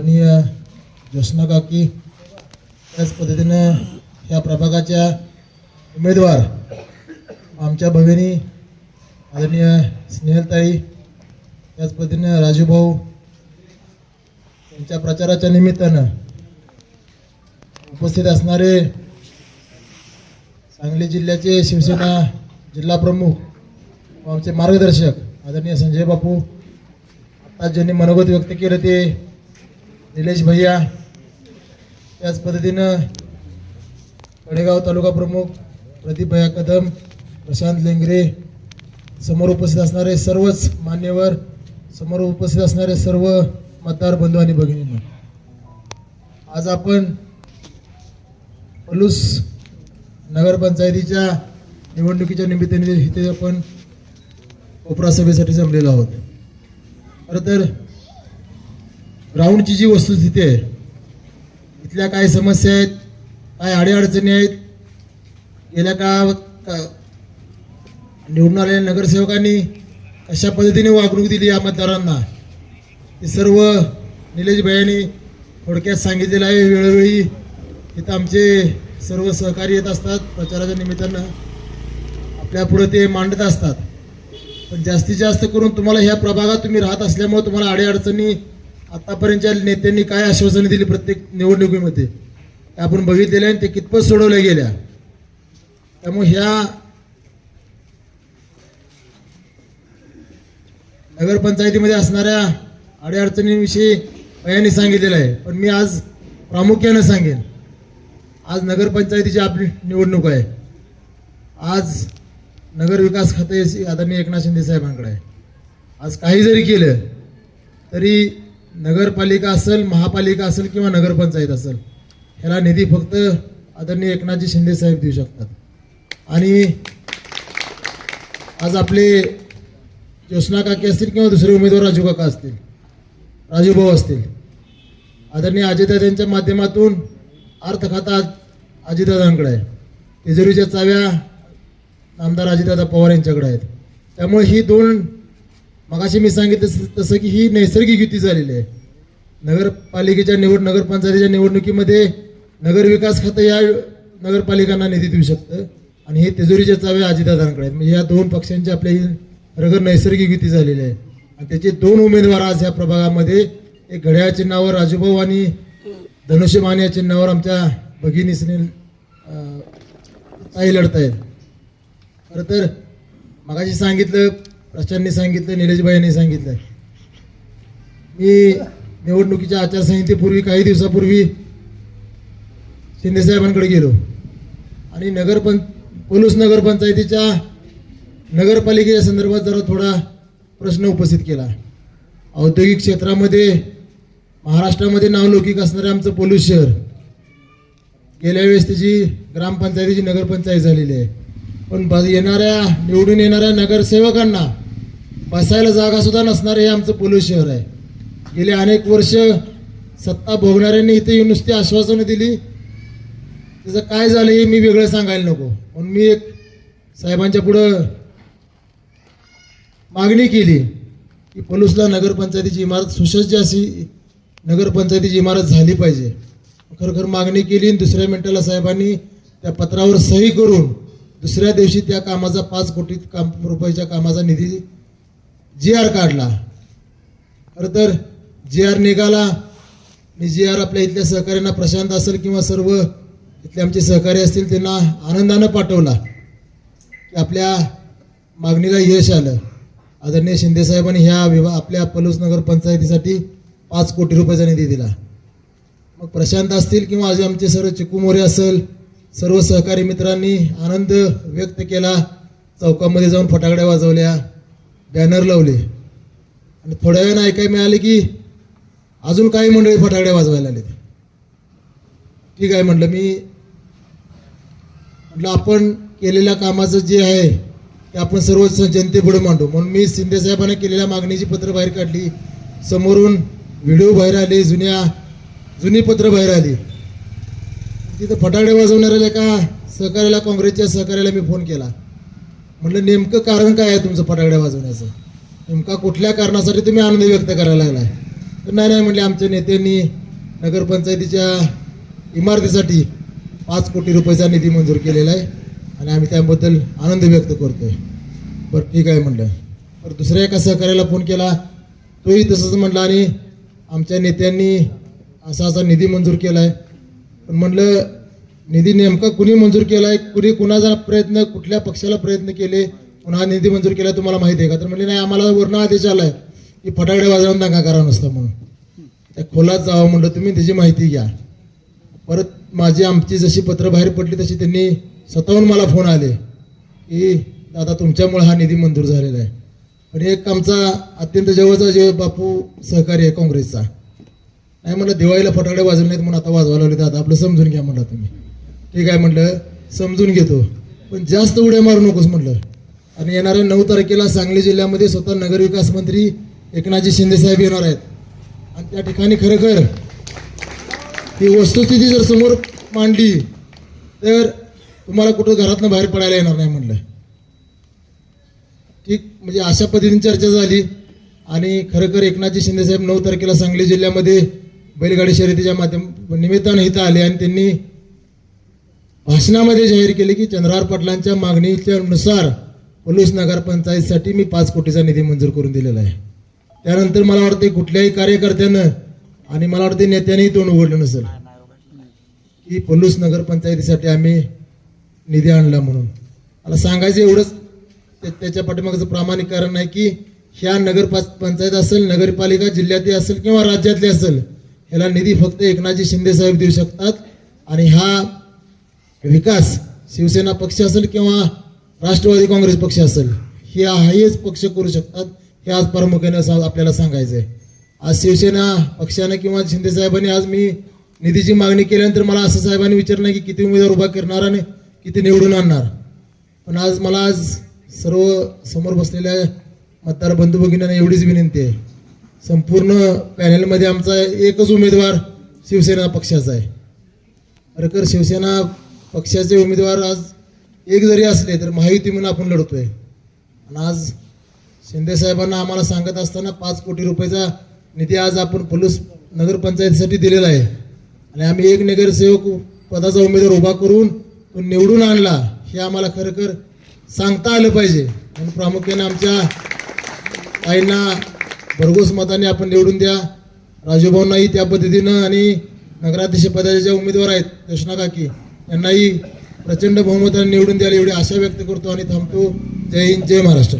आदरणीय ज्योत्ना काकी त्याच पद्धतीनं ह्या प्रभागाच्या उमेदवार आमच्या भगिनी आदरणीय स्नेहलताई त्याच पद्धतीनं राजूभाऊ यांच्या प्रचाराच्या निमित्तानं उपस्थित असणारे सांगली जिल्ह्याचे शिवसेना जिल्हा प्रमुख व आमचे मार्गदर्शक आदरणीय संजय बापू आता ज्यांनी मनोगत व्यक्त केलं ते निलेश भैया त्याच पद्धतीनं कडेगाव तालुका प्रमुख प्रदीप भैया कदम प्रशांत लेंगरे समोर उपस्थित असणारे सर्वच मान्यवर समोर उपस्थित असणारे सर्व मतदार बंधू आणि भगिनींना आज आपण पलूस नगरपंचायतीच्या निवडणुकीच्या निमित्ताने इथे आपण कोपरा सभेसाठी जमलेलो आहोत. खरं तर ग्राउंडची जी वस्तुस्थिती आहे इथल्या काय समस्या आहेत काय अडीअडचणी आहेत गेल्या काळात का- निवडून आलेल्या नगरसेवकांनी कशा पद्धतीने वागणूक दिली या मतदारांना हे सर्व निलेश भैयांनी थोडक्यात सांगितलेलं आहे. वेळोवेळी इथं आमचे सर्व सहकारी येत असतात प्रचाराच्या निमित्तानं आपल्यापुढं ते मांडत असतात. पण जास्तीत जास्त करून तुम्हाला ह्या प्रभागात तुम्ही राहत असल्यामुळे तुम्हाला अडीअडचणी आतापर्यंतच्या नेत्यांनी काय आश्वासनं दिली प्रत्येक निवडणुकीमध्ये? ते आपण बघितलेल्या आणि ते कितपत सोडवल्या गेल्या. त्यामुळे ह्या नगरपंचायतीमध्ये असणाऱ्या अडीअडचणींविषयी यांनी सांगितलेलं आहे. पण मी आज प्रामुख्यानं सांगेन. आज नगरपंचायतीची आपली निवडणूक आहे. आज नगर विकास खाते आदरणीय एकनाथ शिंदे साहेबांकडे आहे. आज काही जरी केलं तरी नगरपालिका असेल महापालिका असेल किंवा नगरपंचायत असेल ह्याला निधी फक्त आदरणीय एकनाथजी शिंदे साहेब देऊ शकतात. आणि आज आपले ज्योत्ना काकी असतील किंवा दुसरे उमेदवार राजू काका असतील राजूभाऊ असतील आदरणीय अजितदादांच्या माध्यमातून अर्थ खाता अजितदादांकडे आहे तिजोरीच्या चाव्या आमदार अजितदादा पवार यांच्याकडे आहेत. त्यामुळे ही दोन मगाशी मी सांगितलं तसं की ही नैसर्गिक युती झालेली आहे. नगरपालिकेच्या निवड नगरपंचायतीच्या निवडणुकीमध्ये नगरविकास खातं या नगरपालिकांना निधी देऊ शकतं. आणि हे तिजोरीचे चावे अजितदादांकडे आहेत. म्हणजे या दोन पक्षांची आपल्या ही रगर नैसर्गिक युती झालेली आहे. आणि त्याचे दोन उमेदवार आज या प्रभागामध्ये एक घड्याळ चिन्हावर राजूभाऊ आणि धनुष्यमान या चिन्हावर आमच्या भगिनी सुनील ताई लढत आहेत खरं तर मगाशी सांगितलं प्रशांतनी सांगितलं निलेशबाईंनी सांगितलं. मी निवडणुकीच्या आचारसंहितेपूर्वी काही दिवसापूर्वी शिंदेसाहेबांकडे गेलो. आणि नगरपं पलूस नगरपंचायतीच्या नगरपालिकेच्या संदर्भात जरा थोडा प्रश्न उपस्थित केला. औद्योगिक क्षेत्रामध्ये महाराष्ट्रामध्ये नावलौकिक असणारे आमचं पोलूस शहर गेल्या वेळेस त्याची ग्रामपंचायतीची नगरपंचायत झालेली आहे. पण येणाऱ्या निवडून येणाऱ्या नगरसेवकांना बसायला जागा सुद्धा नसणारे हे आमचं पोलीस शहर आहे. गेले अनेक वर्ष सत्ता भोगणाऱ्यांनी इथे येऊन नुसती आश्वासनं दिली. त्याचं काय झालं हे मी वेगळं सांगायला नको. म्हणून मी एक साहेबांच्या पुढं मागणी केली की पलूसला नगरपंचायतीची इमारत सुसज्ज अशी नगरपंचायतीची इमारत झाली पाहिजे. खरोखर मागणी केली आणि दुसऱ्या मिनिटाला साहेबांनी त्या पत्रावर सही करून दुसऱ्या दिवशी त्या कामाचा पाच कोटी काम रुपयाच्या कामाचा निधी जी आर काढला. खरं तर जी आर निघाला. आणि जी आर आपल्या इथल्या सहकाऱ्यांना प्रशांत असेल किंवा सर्व इथले आमचे सहकारी असतील त्यांना आनंदानं पाठवला की आपल्या मागणीला यश आलं. आदरणीय शिंदेसाहेबांनी ह्या विभा आपल्या पलूसनगर पंचायतीसाठी पाच कोटी रुपयाचा निधी दिला. मग प्रशांत असतील किंवा आज आमचे सर्व चिकू मोरे असेल सर्व सहकारी मित्रांनी आनंद व्यक्त केला. चौकामध्ये जाऊन फटाकड्या वाजवल्या बॅनर लावले. आणि थोड्या वेळानं ऐकायला मिळाले की अजून काही मंडळी फटाकड्या वाजवायला आले ठीक आहे म्हटलं मी म्हटलं आपण केलेल्या कामाचं जे आहे ते आपण सर्व जनतेपुढे मांडू. म्हणून मी शिंदे साहेबांना केलेल्या मागणीची पत्र बाहेर काढली. समोरून व्हिडिओ बाहेर आले जुन्या जुनी पत्र बाहेर आली. तिथं फटाकडे वाजवणाऱ्याला एका सहकार्याला काँग्रेसच्या सहकार्याला मी फोन केला. म्हटलं नेमकं कारण काय आहे तुमचं फटाकड्या वाजवण्याचं? नेमका कुठल्या कारणासाठी तुम्ही आनंद व्यक्त करायला लागलाय? तर नाही नाही म्हटले आमच्या नेत्यांनी नगरपंचायतीच्या इमारतीसाठी पाच कोटी रुपयाचा निधी मंजूर केलेला आहे आणि आम्ही त्याबद्दल आनंद व्यक्त करतोय. बरं ठीक आहे म्हणलं. तर दुसऱ्या एका सहकार्याला फोन केला. तोही तसंच म्हटला आणि आमच्या नेत्यांनी असा असा निधी मंजूर केला आहे पण म्हणलं निधी नेमका कुणी मंजूर केला आहे कुणी कुणाचा प्रयत्न कुठल्या पक्षाला प्रयत्न केले? पुन्हा निधी मंजूर केला तुम्हाला माहिती आहे का? तर म्हणले नाही आम्हाला वर्ण आदेश आला आहे की फटाकडे वाजवून दंगा करा नसता म्हणून. त्या खोलात जावं म्हणलं तुम्ही त्याची माहिती घ्या. परत माझी आमची जशी पत्र बाहेर पडली तशी त्यांनी स्वतःहून मला फोन आले की दादा तुमच्यामुळे हा निधी मंजूर झालेला आहे. पण एक आमचा अत्यंत जवळचा जे बापू सहकारी आहे काँग्रेसचा नाही म्हणलं दिवाळीला फटाकडे वाजवले नाहीत म्हणून आता वाजवायला लागले आता आपलं समजून घ्या म्हटलं तुम्ही. ठीक आहे म्हटलं समजून घेतो. पण जास्त उड्या मारू नकोस म्हटलं आणि येणाऱ्या नऊ तारखेला सांगली जिल्ह्यामध्ये स्वतः नगरविकास मंत्री एकनाथजी शिंदेसाहेब येणार आहेत. आणि त्या ठिकाणी खरोखर ही वस्तुस्थिती जर समोर मांडली तर तुम्हाला कुठं घरातनं बाहेर पडायला येणार नाही म्हणलं. ठीक म्हणजे अशा पद्धतीने चर्चा झाली. आणि खरंखर एकनाथजी शिंदेसाहेब नऊ तारखेला सांगली जिल्ह्यामध्ये बैलगाडी शर्यतीच्या माध्यम निमित्तानं इथं आले आणि त्यांनी भाषणामध्ये जाहीर केले की चंद्रहार पाटलांच्या मागणीच्या नुसार पलूस नगरपंचायतीसाठी मी पाच कोटीचा निधी मंजूर करून दिलेला आहे. त्यानंतर मला वाटते कुठल्याही कार्यकर्त्यानं आणि मला वाटते नेत्यानेही तोंड उघडलं नसेल की पलूस नगरपंचायतीसाठी आम्ही निधी आणला म्हणून. मला सांगायचं एवढंच त्याच्या पाठीमागचं प्रामाणिक कारण आहे की ह्या नगर पंचायत असेल नगरपालिका जिल्ह्यातली असेल किंवा राज्यातली असेल ह्याला निधी फक्त एकनाथजी शिंदे साहेब देऊ शकतात. आणि हा विकास शिवसेना पक्ष असेल किंवा राष्ट्रवादी काँग्रेस पक्ष असेल हे हाच पक्ष करू शकतात हे आज प्रामुख्याने सा- आपल्याला सांगायचं आहे आज शिवसेना पक्षानं किंवा शिंदे साहेबांनी आज मी निधीची मागणी केल्यानंतर मला असं साहेबांनी विचारलं की किती उमेदवार उभा करणार आणि किती निवडून आणणार. पण आज मला आज सर्व समोर बसलेल्या मतदार बंधू भगिनींना एवढीच विनंती आहे. संपूर्ण पॅनलमध्ये आमचा एकच उमेदवार शिवसेना पक्षाचा आहे. खरं शिवसेना पक्षाचे उमेदवार आज एक जरी असले तर महायुती म्हणून आपण लढतोय. आणि आज शिंदेसाहेबांना आम्हाला सांगत असताना पाच कोटी रुपयाचा निधी आज आपण पोलीस नगरपंचायतीसाठी दिलेला आहे. आणि आम्ही एक नगरसेवक पदाचा उमेदवार उभा करून तो निवडून आणला हे आम्हाला खरोखर सांगता आलं पाहिजे. म्हणून प्रामुख्याने आमच्या ताईंना भरघोस मताने आपण निवडून द्या. राजूभाऊंनाही त्या पद्धतीनं आणि नगराध्यक्ष पदाचे जे उमेदवार आहेत कृष्णा काकी यांनाही प्रचंड बहुमताने निवडून द्यायला एवढी आशा व्यक्त करतो आणि थांबतो. जय हिंद जय महाराष्ट्र.